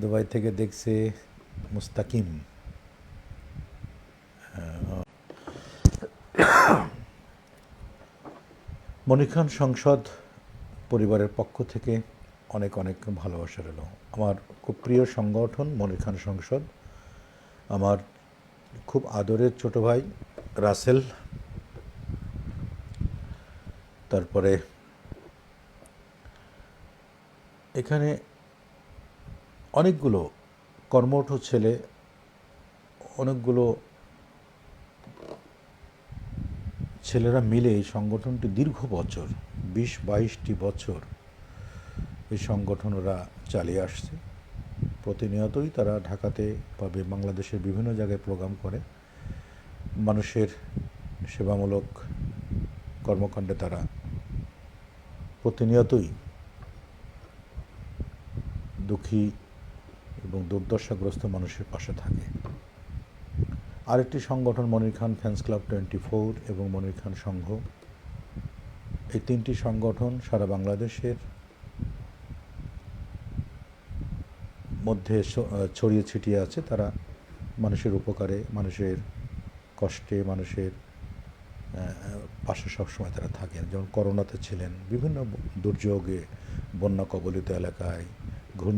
Dubai থেকে দেখছে মুস্তাকিম। মনির খান সংসদ পরিবারের পক্ষ থেকে অনেক অনেক ভালোবাসা রইল। আমার খুব প্রিয় সংগঠন মনির খান সংসদ। আমার খুব আদরের ছোট ভাই রাসেল। তারপরে এখানে অনেকগুলো কর্মঠ ছেলে, অনেকগুলো ছেলেরা মিলে এই সংগঠনটি দীর্ঘ বছর, বিশ বাইশটি বছর এই সংগঠন ওরা চালিয়ে আসছে। প্রতিনিয়তই তারা ঢাকাতে বা বাংলাদেশের বিভিন্ন জায়গায় প্রোগ্রাম করে। মানুষের সেবামূলক কর্মকাণ্ডে তারা প্রতিনিয়তই দুঃখী এবং দুর্দশাগ্রস্ত মানুষের পাশে থাকে। আরেকটি সংগঠন Monir Khan fans club twenty four এবং মনির খান সংঘ। এই তিনটি সংগঠন সারা বাংলাদেশের মধ্যে ছড়িয়ে ছিটিয়ে আছে। তারা মানুষের উপকারে, মানুষের কষ্টে, মানুষের পাশে সবসময় তারা থাকেন। যেমন করোনাতে ছিলেন বিভিন্ন দুর্যোগে, বন্যা কবলিত এলাকায়, ঘূর্ণি